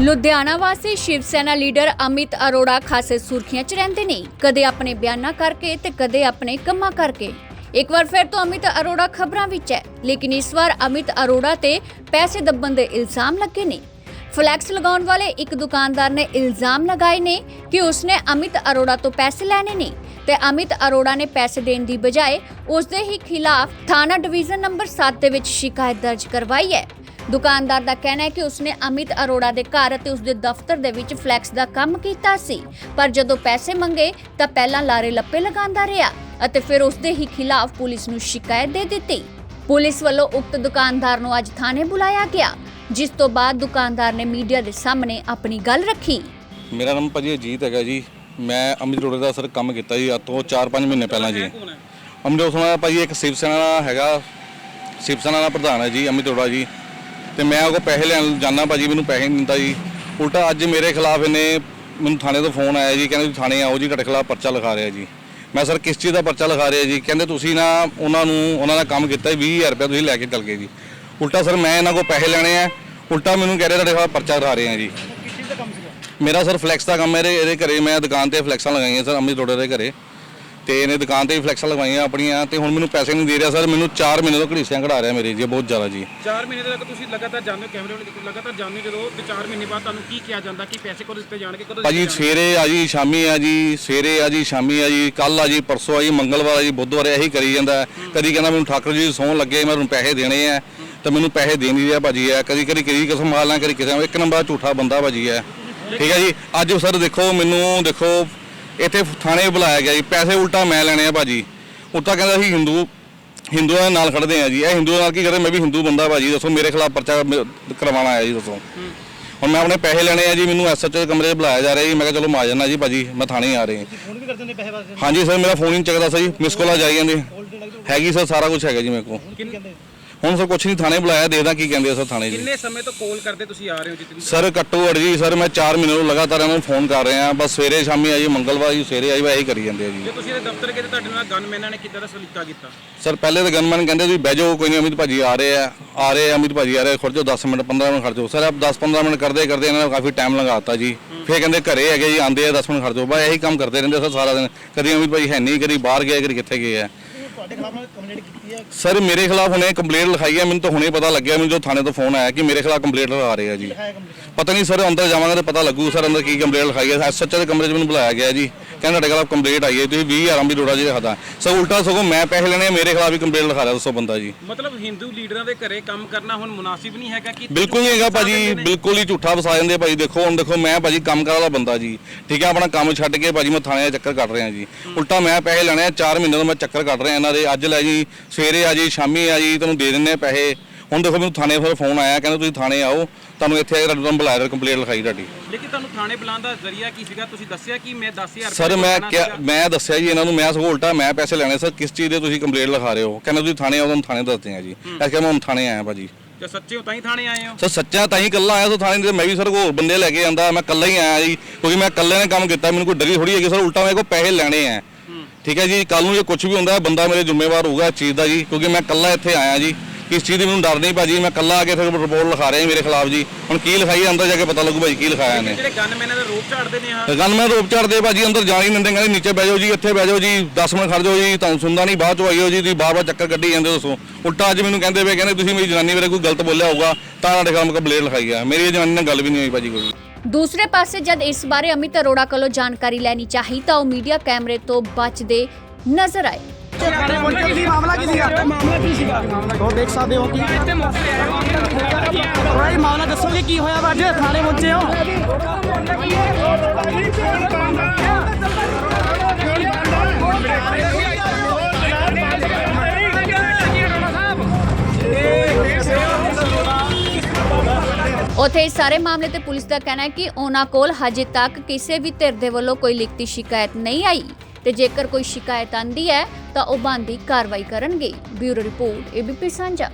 ਲੁਧਿਆਣਾ ਵਾਸੀ ਸ਼ਿਵ ਸੈਨਾ ਲੀਡਰ ਅਮਿਤ ਅਰੋੜਾ ਖਾਸੇ ਸੁਰਖੀਆਂ 'ਚ ਰਹਿੰਦੇ ਨੇ। ਕਦੇ ਆਪਣੇ ਬਿਆਨਾਂ ਕਰਕੇ ਤੇ ਕਦੇ ਆਪਣੇ ਕੰਮਾਂ ਕਰਕੇ। ਇੱਕ ਵਾਰ ਫਿਰ ਤੋਂ ਅਮਿਤ ਅਰੋੜਾ ਖਬਰਾਂ ਵਿੱਚ ਹੈ ਲੇਕਿਨ ਇਸ ਵਾਰ ਅਮਿਤ ਅਰੋੜਾ ਤੇ ਪੈਸੇ ਦੱਬਣ ਦੇ ਇਲਜ਼ਾਮ ਲੱਗੇ ਨੇ। ਫਲੈਕਸ ਲਗਾਉਣ ਵਾਲੇ ਇੱਕ ਦੁਕਾਨਦਾਰ ਨੇ ਇਲਜ਼ਾਮ ਲਗਾਏ ਨੇ ਕਿ ਉਸਨੇ ਅਮਿਤ ਅਰੋੜਾ ਤੋਂ ਪੈਸੇ ਲੈਣੇ ਨੇ ਤੇ ਅਮਿਤ ਅਰੋੜਾ ਨੇ ਪੈਸੇ ਦੇਣ ਦੀ ਬਜਾਏ ਉਸ ਦੇ ਹੀ ਖਿਲਾਫ ਥਾਣਾ ਡਿਵੀਜ਼ਨ ਨੰਬਰ 7 ਦੇ ਵਿੱਚ ਸ਼ਿਕਾਇਤ ਦਰਜ ਕਰਵਾਈ ਹੈ। ਦੁਕਾਨਦਾਰ ਦਾ ਕਹਿਣਾ ਹੈ ਕਿ ਉਸਨੇ ਅਮਿਤ ਅਰੋੜਾ ਦੇ ਘਰ ਅਤੇ ਉਸਦੇ ਦਫ਼ਤਰ ਦੇ ਵਿੱਚ ਫਲੈਕਸ ਦਾ ਕੰਮ ਕੀਤਾ ਸੀ, ਪਰ ਜਦੋਂ ਪੈਸੇ ਮੰਗੇ ਤਾਂ ਪਹਿਲਾਂ ਲਾਰੇ ਲੱਪੇ ਲਗਾਉਂਦਾ ਰਿਹਾ ਅਤੇ ਫਿਰ ਉਸਦੇ ਹੀ ਖਿਲਾਫ ਪੁਲਿਸ ਨੂੰ ਸ਼ਿਕਾਇਤ ਦੇ ਦਿੱਤੀ। ਪੁਲਿਸ ਵੱਲੋਂ ਉਕਤ ਦੁਕਾਨਦਾਰ ਨੂੰ ਅੱਜ ਥਾਣੇ ਬੁਲਾਇਆ ਗਿਆ। ਜਿਸ ਤੋਂ ਬਾਅਦ ਦੁਕਾਨਦਾਰ ਨੇ ਮੀਡੀਆ ਦੇ ਸਾਹਮਣੇ ਆਪਣੀ ਗੱਲ ਰੱਖੀ। ਮੇਰਾ ਨਾਮ ਭਾਜੀ ਅਜੀਤ ਹੈਗਾ ਜੀ। ਮੈਂ ਅਮਿਤ ਰੋੜੇ ਦਾ ਸਰ ਕੰਮ ਕੀਤਾ ਜੀ ਅੱਜ ਤੋਂ 4-5 ਮਹੀਨੇ ਪਹਿਲਾਂ ਜੀ। ਅਮਿਤ ਰੋੜਾ ਭਾਜੀ ਇੱਕ ਸ਼ਿਵ ਸੈਨਾ ਦਾ ਹੈਗਾ। ਸ਼ਿਵ ਸੈਨਾ ਦਾ ਪ੍ਰਧਾਨ ਹੈ ਜੀ ਅਮਿਤ ਰੋੜਾ ਜੀ। ਤੇ ਮੈਂ ਉਹ ਪੈਸੇ ਲੈਣ ਜਾਣਾ ਭਾਜੀ, ਮੈਨੂੰ ਪੈਸੇ ਨਹੀਂ ਦਿੰਦਾ ਜੀ। ਉਲਟਾ ਅੱਜ ਮੇਰੇ ਖਿਲਾਫ ਇਹਨੇ ਮੈਨੂੰ ਥਾਣੇ ਤੋਂ ਫੋਨ ਆਇਆ ਜੀ, ਕਹਿੰਦੇ ਤੁਸੀਂ ਥਾਣੇ ਆਓ ਜੀ, ਤੁਹਾਡੇ ਖਿਲਾਫ ਪਰਚਾ ਲਿਖਾ ਰਿਹਾ ਜੀ। ਮੈਂ ਸਰ ਕਿਸ ਚੀਜ਼ ਦਾ ਪਰਚਾ ਲਿਖਾ ਰਿਹਾ ਜੀ। ਕਹਿੰਦੇ ਤੁਸੀਂ ਨਾ ਉਹਨਾਂ ਨੂੰ, ਉਹਨਾਂ ਦਾ ਕੰਮ ਕੀਤਾ 20000 ਰੁਪਏ ਤੁਸੀਂ ਲੈ ਕੇ ਚੱਲ ਗਏ ਜੀ। ਉਲਟਾ ਸਰ ਮੈਂ ਇਹਨਾਂ ਕੋਲ ਪੈਸੇ ਲੈਣੇ ਆ। ਉਲਟਾ ਮੈਨੂੰ ਕਹਿ ਰਹੇ ਤੁਹਾਡੇ ਖਿਲਾਫ ਪਰਚਾ ਲਿਖਾ ਰਹੇ ਆ ਜੀ। ਮੇਰਾ ਸਰ ਫਲੈਕਸ ਦਾ ਕੰਮ ਹੈ ਇਹਦੇ ਘਰੇ ਮੈਂ ਦੁਕਾਨ ਤੇ ਫਲੈਕਸਾਂ ਲਗਾਈਆਂ ਸਰ ਅਮਿਤ ਰੋੜੇ ਦੇ ਘਰੇ। ਤੇ ਇਹਨੇ ਦੁਕਾਨ ਤੇ ਵੀ ਫਲੈਕਸਾਂ ਲਗਵਾਈਆਂ ਆਪਣੀਆਂ ਤੇ ਹੁਣ ਮੈਨੂੰ ਪੈਸੇ ਨਹੀਂ ਦੇ ਰਿਹਾ ਸਰ। ਮੈਨੂੰ 4 ਮਹੀਨੇ ਤੋਂ ਘੜੀਸਿਆਂ ਕਢਾ ਰਿਹਾ ਮੇਰੇ ਜੀ ਬਹੁਤ ਜ਼ਿਆਦਾ ਜੀ। 4 ਮਹੀਨੇ ਤੱਕ ਤੁਸੀਂ ਲਗਾਤਾਰ ਜਾਂਦੇ ਹੋ ਕੈਮਰੇ ਵਾਲੇ ਲਗਾਤਾਰ ਜਾਂਦੇ ਜਦੋਂ ਤੇ 4 ਮਹੀਨੇ ਬਾਅਦ ਤੁਹਾਨੂੰ ਕੀ ਕਿਹਾ ਜਾਂਦਾ ਕਿ ਪੈਸੇ ਕਦੋਂ ਦਿੱਤੇ ਜਾਣਗੇ ਕਦੋਂ ਭਾਜੀ? ਸਵੇਰੇ ਆ ਜੀ ਸ਼ਾਮੀ ਆ ਜੀ ਸਵੇਰੇ ਆ ਜੀ ਸ਼ਾਮੀ ਆ ਜੀ ਕੱਲ ਆ ਜੀ ਪਰਸੋਂ ਆ ਜੀ ਮੰਗਲਵਾਰ ਆ ਜੀ ਬੁੱਧਵਾਰ ਇਹੀ ਕਰੀ ਜਾਂਦਾ। ਕਦੀ ਕਹਿੰਦਾ ਮੈਨੂੰ ਠਾਕਰ ਜੀ ਸੌਣ ਲੱਗੇ ਮੈਂ ਤੁਹਾਨੂੰ ਪੈਸੇ ਦੇਣੇ ਆ। ਤਾਂ ਮੈਨੂੰ ਪੈਸੇ ਦੇ ਨਹੀਂ ਰਿਹਾ ਭਾਜੀ ਆ ਕਦੀ ਕਦੀ ਕਦੀ ਕਿਸਮ ਮਾਰਨਾ ਕਦੀ ਕਿਸੇ ਇੱਕ ਨੰਬਰ ਝੂਠਾ ਬੰਦਾ ਭਾਜੀ ਹੈ ਠੀਕ ਹੈ ਜੀ? ਅੱਜ ਸਰ ਦੇਖੋ ਮੈਨੂੰ ਦੇਖੋ ਇੱਥੇ ਥਾਣੇ ਬੁਲਾਇਆ ਗਿਆ ਜੀ। ਪੈਸੇ ਉਲਟਾ ਮੈਂ ਲੈਣੇ ਆ ਭਾਜੀ। ਉਲਟਾ ਕਹਿੰਦਾ ਸੀ ਹਿੰਦੂ ਹਿੰਦੂਆਂ ਦੇ ਨਾਲ ਖੜਦੇ ਆ ਜੀ। ਇਹ ਹਿੰਦੂਆਂ ਨਾਲ ਕੀ ਕਰਦੇ ਮੈਂ ਵੀ ਹਿੰਦੂ ਬੰਦਾ ਭਾਜੀ। ਦੱਸੋ ਮੇਰੇ ਖਿਲਾਫ ਪਰਚਾ ਕਰਵਾਉਣਾ ਆਇਆ ਜੀ ਦੱਸੋ। ਹੁਣ ਮੈਂ ਆਪਣੇ ਪੈਸੇ ਲੈਣੇ ਆ ਜੀ। ਮੈਨੂੰ ਐਸਐਚਓ ਦੇ ਕਮਰੇ 'ਚ ਬੁਲਾਇਆ ਜਾ ਰਿਹਾ ਜੀ। ਮੈਂ ਕਿਹਾ ਚਲੋ ਮਾ ਜਾਣਾ ਜੀ ਭਾਜੀ। ਮੈਂ ਥਾਣੇ ਆ ਰਹੇ। ਫੋਨ ਵੀ ਕਰ ਦਿੰਦੇ ਪੈਸੇ ਵਾਸਤੇ? ਹਾਂਜੀ ਸਰ ਮੇਰਾ ਫੋਨ ਹੀ ਨਹੀਂ ਚੱਕਦਾ ਸਰ ਜੀ। ਮਿਸ ਕੋਲਾਂ ਜਾਈ ਜਾਂਦੇ ਹੈਗੀ ਸਰ ਸਾਰਾ ਕੁਝ ਹੈਗਾ ਜੀ ਮੇਰੇ ਕੋਲ। ਹੁਣ ਸਰ ਕੁਝ ਨਹੀਂ ਥਾਣੇ ਬੁਲਾਇਆ ਦੇਖਦਾ ਕੀ ਕਹਿੰਦੇ ਆ ਸਰ ਥਾਣੇ ਜੀ। ਕਿੰਨੇ ਸਮੇਂ ਤੋਂ ਕਾਲ ਕਰਦੇ ਤੁਸੀਂ ਆ ਰਹੇ ਹੋ ਜਿਤਨੀ? ਸਰ ਘੱਟੋ ਘੱਟ ਜੀ ਸਰ ਮੈਂ 4 ਮਹੀਨੇ ਤੋਂ ਲਗਾਤਾਰ ਇਹਨਾਂ ਨੂੰ ਫੋਨ ਕਰ ਰਿਹਾ ਬਸ ਸਵੇਰੇ ਸ਼ਾਮੀ ਆਈ ਮੰਗਲਵਾਰ ਜੀ ਸਵੇਰੇ ਆਈ ਵਾ ਇਹੀ ਕਰੀ ਜਾਂਦੇ ਆ ਜੀ। ਜੇ ਤੁਸੀਂ ਇਹਦੇ ਦਫ਼ਤਰ ਗਏ ਤੇ ਤੁਹਾਡੇ ਨਾਲ ਗਨਮੈਨਾਂ ਨੇ ਕਿੱਦਾਂ ਦਾ ਸਲੀਕਾ ਕੀਤਾ? ਸਰ ਪਹਿਲੇ ਤਾਂ ਗਨਮੈਨ ਕਹਿੰਦੇ ਤੁਸੀਂ ਬਹਿ ਜਾਓ ਕੋਈ ਨਹੀਂ ਅਮਿਤ ਭਾਜੀ ਆ ਰਹੇ ਆ। ਆ ਰਹੇ ਆ ਅਮਿਤ ਭਾਜੀ ਆ ਰਹੇ ਖੜ ਜਾਓ 10 ਮਿੰਟ 15 ਮਿੰਟ ਖੜ ਜਾਓ ਸਰ ਆਪ 10 15 ਮਿੰਟ ਕਰਦੇ ਕਰਦੇ ਇਹਨਾਂ ਨੇ ਕਾਫੀ ਟਾਈਮ ਲਗਾਤਾ ਜੀ। ਫਿਰ ਕਹਿੰਦੇ ਘਰੇ ਹੈਗੇ ਜੀ ਆਂਦੇ ਆ 10 ਮਿੰਟ ਖੜ ਜਾਓ ਬਸ ਇਹੀ ਕੰਮ ਕਰਦੇ ਰਹਿੰਦੇ ਸਰ ਸਾਰਾ ਦਿਨ। ਕਦੀ ਅਮਿਤ ਭਾਜੀ ਹੈ ਨਹੀਂ ਕਦੀ ਬਾਹਰ ਗਏ ਕਦੀ ਕਿੱਥੇ ਗਏ ਆ। ਤੁਹਾਡੇ ਖਿਲਾਫ ਨਾਲ ਕੰਪਲੇਂਟ ਕੀਤੀ ਹੈ? ਸਰ ਮੇਰੇ ਖਿਲਾਫ ਹੁਣੇ ਕੰਪਲੇਂਟ ਲਿਖਾਈ ਹੈ ਮੈਨੂੰ ਤਾਂ ਹੁਣੇ ਪਤਾ ਲੱਗਿਆ ਮੈਨੂੰ ਜੋ ਥਾਣੇ ਤੋਂ ਫੋਨ ਆਇਆ ਕਿ ਮੇਰੇ ਖਿਲਾਫ ਕੰਪਲੇਂਟ ਰਹੇ ਆ ਜੀ। ਹੈ ਕੰਪਲੇਂਟ ਪਤਾ ਨਹੀਂ ਸਰ ਅੰਦਰ ਜਾਵਾਂਗਾ ਤਾਂ ਪਤਾ ਲੱਗੂ ਸਰ ਅੰਦਰ ਕੀ ਕੰਪਲੇਂਟ ਲਿਖਾਈ ਹੈ। ਐਸਐਚਓ ਦੇ ਕਮਰੇ 'ਚ ਮੈਨੂੰ ਬੁਲਾਇਆ ਗਿਆ ਜੀ। ਕਹਿੰਦਾ ਤੁਹਾਡੇ ਖਿਲਾਫ ਕੰਪਲੇਂਟ ਆਈ ਹੈ ਤੁਸੀਂ 20000 ਅੰਬੀ ਰੋੜਾ ਜੀ ਲਿਖਦਾ ਸਰ ਉਲਟਾ ਸਗੋਂ ਮੈਂ ਪੈਸੇ ਲੈਣੇ ਮੇਰੇ ਖਿਲਾਫ ਹੀ ਕੰਪਲੇਂਟ ਲਿਖਾ ਰਿਹਾ ਦੱਸੋ ਬੰਦਾ ਜੀ। ਮਤਲਬ ਹਿੰਦੂ ਲੀਡਰਾਂ ਦੇ ਘਰੇ ਕੰਮ ਕਰਨਾ ਹੁਣ ਮੁਨਾਸਿਬ ਨਹੀਂ ਹੈਗਾ ਕਿ ਬਿਲਕੁਲ ਨਹੀਂ ਹੈਗਾ ਭਾਜੀ ਬਿਲਕੁਲ ਹੀ ਝੂਠਾ ਵਸਾ ਜਾਂਦੇ ਭਾਜੀ। ਦੇਖੋ ਹੁਣ ਦੇਖੋ ਮੈਂ ਭਾਜੀ ਕੰਮ ਕਰਨ ਵਾਲਾ ਬੰਦਾ ਜੀ। ਠੀਕ ਹੈ ਆਪਣਾ ਕੰਮ ਛੱਡ ਕੇ ਭਾਜੀ ਮੈਂ ਥਾਣੇ ਦਾ ਚੱਕਰ ਕੱਟ ਰਿਹਾ ਜੀ। ਉਲਟਾ ਮੈਂ ਪੈਸੇ ਲੈਣੇ ਆ 4 ਮਹੀਨੇ ਤੋਂ ਮੈਂ ਚੱਕਰ ਕੱਟ ਰਿਹਾ। ਇਹਨਾਂ ਦੇ ਅੱਜ ਲੈ ਜੀ ਸਵੇਰੇ ਆ ਜੀ ਸ਼ਾਮੀ ਆ ਜੀ ਤੁਹਾਨੂੰ ਦੇ ਦਿੰਨੇ ਪੈਸੇ। ਹੁਣ ਦੇਖੋ ਮੈਨੂੰ ਥਾਣੇ ਫਿਰ ਫੋਨ ਆਇਆ ਕਹਿੰਦੇ ਤੁਸੀਂ ਥਾਣੇ ਆਓ ਤੁਹਾਨੂੰ ਇੱਥੇ ਤੁਹਾਡੇ ਤੋਂ ਬੁਲਾਇਆ ਕੰਪਲੇਂਟ ਲਿਖਾਈ ਤੁਹਾਡੀ। ਲੇਕਿਨ ਤੁਹਾਨੂੰ ਥਾਣੇ ਬੁਲਾਉਣ ਦਾ ਜ਼ਰੀਆ ਕੀ ਸੀਗਾ? ਤੁਸੀਂ ਦੱਸਿਆ ਕਿ ਮੈਂ 10000 ਸਰ ਮੈਂ ਕਿਹਾ ਮੈਂ ਦੱਸਿਆ ਜੀ ਇਹਨਾਂ ਨੂੰ ਮੈਂ ਸਗੋਂ ਉਲਟਾ ਮੈਂ ਪੈਸੇ ਲੈਣੇ ਸਰ ਕਿਸ ਚੀਜ਼ ਦੇ ਤੁਸੀਂ ਕੰਪਲੇਂਟ ਲਿਖਾ ਰਹੇ ਹੋ? ਕਹਿੰਦੇ ਤੁਸੀਂ ਥਾਣੇ ਆਓ ਤੁਹਾਨੂੰ ਥਾਣੇ ਦੱਸਦੇ ਆ ਜੀ। ਇਸ ਕਰਕੇ ਮੈਂ ਹੁਣ ਥਾਣੇ ਆਇਆ ਭਾਜੀ। ਜੇ ਸੱਚੇ ਹੋ ਤਾਂ ਹੀ ਥਾਣੇ ਆਏ ਹੋ? ਸਰ ਸੱਚਾ ਤਾਂ ਹੀ ਇਕੱਲਾ ਆਇਆ ਸੋ ਥਾਣੇ ਦੇ ਮੈਂ ਵੀ ਸਰ ਹੋਰ ਬੰਦੇ ਲੈ ਕੇ ਆਂਦਾ ਮੈਂ ਇਕੱਲਾ ਹੀ ਆਇਆ ਜੀ ਕਿਉਂਕਿ ਮੈਂ ਇਕੱਲੇ ਨੇ ਕੰਮ ਕੀਤਾ ਮੈਨੂੰ ਕੋਈ ਡਰੀ ਥੋੜੀ ਹੈਗੀ ਸਰ ਉਲਟਾ ਮੇਰੇ ਕੋਲ ਪੈਸੇ ਲੈਣੇ ਆ। ਠੀਕ ਹੈ ਜੀ ਕੱਲ ਨੂੰ ਜੇ ਕੁਝ ਵੀ ਹੁੰਦਾ ਬੰਦਾ ਮੇਰੇ ਜ਼ਿੰਮੇਵਾਰ ਹੋਊਗਾ ਇਸ ਚੀਜ਼ ਦਾ ਜੀ ਕਿਉਂਕਿ ਮੈਂ ਇਕੱਲਾ ਇੱਥੇ ਆਇਆ ਜੀ। ਇਸ ਚੀਜ਼ ਦੀ ਮੈਨੂੰ ਡਰ ਨਹੀਂ ਭਾਜੀ ਮੈਂ ਇਕੱਲਾ ਆ ਕੇ ਫਿਰ ਰਿਪੋਰਟ ਲਿਖਾ ਰਿਹਾ ਜੀ ਮੇਰੇ ਖਿਲਾਫ ਜੀ। ਹੁਣ ਕੀ ਲਿਖਾਈ ਅੰਦਰ ਜਾ ਕੇ ਪਤਾ ਲੱਗੂ ਭਾਜੀ ਕੀ ਲਿਖਾਇਆ ਨੇ ਜਿਹੜੇ ਗਨਮੈਨਾਂ ਦਾ ਰੋਪ ਝਾੜਦੇ ਨੇ ਹਾਂ ਗਨ ਮੈਂ ਰੋਪ ਚੜਦੇ ਭਾਜੀ ਅੰਦਰ ਜਾਣ ਹੀ ਨਹੀਂ ਦਿੰਦੇ ਕਹਿੰਦੇ ਨੀਚੇ ਬਹਿ ਜਾਓ ਜੀ ਇੱਥੇ ਬਹਿ ਜਾਓ ਜੀ 10 ਮਿੰਟ ਖੜ ਜਾਓ ਜੀ ਤੁਹਾਨੂੰ ਸੁਣਦਾ ਨਹੀਂ ਬਾਅਦ ਚ ਆਈਓ ਜੀ ਤੁਸੀਂ ਬਾਰ ਬਾਰ ਚੱਕਰ ਕੱਢੀ ਜਾਂਦੇ ਹੋ ਦੱਸੋ। ਉਲਟਾ ਅੱਜ ਮੈਨੂੰ ਕਹਿੰਦੇ ਵੇ ਕਹਿੰਦੇ ਤੁਸੀਂ ਮੇਰੀ ਜਨਾਨੀ ਬਾਰੇ ਕੋਈ ਗਲਤ ਬੋਲਿਆ ਹੋਊਗਾ ਤਾਂ ਤੁਹਾਡੇ ਖਿਲਾਫ ਕੰਪਲੇਂਟ ਲਿਖਾਈ ਆ ਮੇਰੀ ਜਨਾਨੀ ਨਾਲ ਗੱਲ ਵੀ ਨਹੀਂ ਹੋਈ ਭਾਜੀ ਕੋਈ। ਦੂਸਰੇ ਪਾਸੇ ਜਦ ਇਸ ਬਾਰੇ ਅਮਿਤ ਅਰੋੜਾ ਕੋਲੋਂ ਜਾਣਕਾਰੀ ਲੈਣੀ ਚਾਹੀ ਤਾਂ ਉਹ ਮੀਡੀਆ ਕੈਮਰੇ ਤੋਂ ਬਚਦੇ ਨਜ਼ਰ ਆਏ। ਥਾਣੇ ਮਾਮਲਾ ਕੀ ਸੀਗਾ ਮਾਮਲਾ ਕੀ ਸੀਗਾ ਉਹ ਦੇਖ ਸਕਦੇ ਹੋ ਕਿ ਇੱਥੇ ਮੌਕੇ ਆਏ ਥੋੜਾ ਜਿਹਾ ਮਾਮਲਾ ਦੱਸੋਗੇ ਕੀ ਹੋਇਆ ਵਾ ਅੱਜ ਥਾਣੇ ਪਹੁੰਚੇ ਹੋ ਉਥੇ ਇਸ ਸਾਰੇ ਮਾਮਲੇ ਤੇ ਪੁਲਿਸ ਦਾ ਕਹਿਣਾ ਹੈ ਕਿ ਉਹਨਾਂ ਕੋਲ ਹਜੇ ਤੱਕ ਕਿਸੇ ਵੀ ਧਿਰ ਦੇ ਵੱਲੋਂ ਕੋਈ ਲਿਖਤੀ ਸ਼ਿਕਾਇਤ ਨਹੀਂ ਆਈ। ਤੇ ਜੇਕਰ ਕੋਈ ਸ਼ਿਕਾਇਤ ਆਂਦੀ ਹੈ ਤਾਂ ਉਹ ਬੰਦੀ ਕਾਰਵਾਈ ਕਰਨਗੇ। ਬਿਊਰੋ ਰਿਪੋਰਟ, ਏਬੀਪੀ ਸਾਂਝਾ।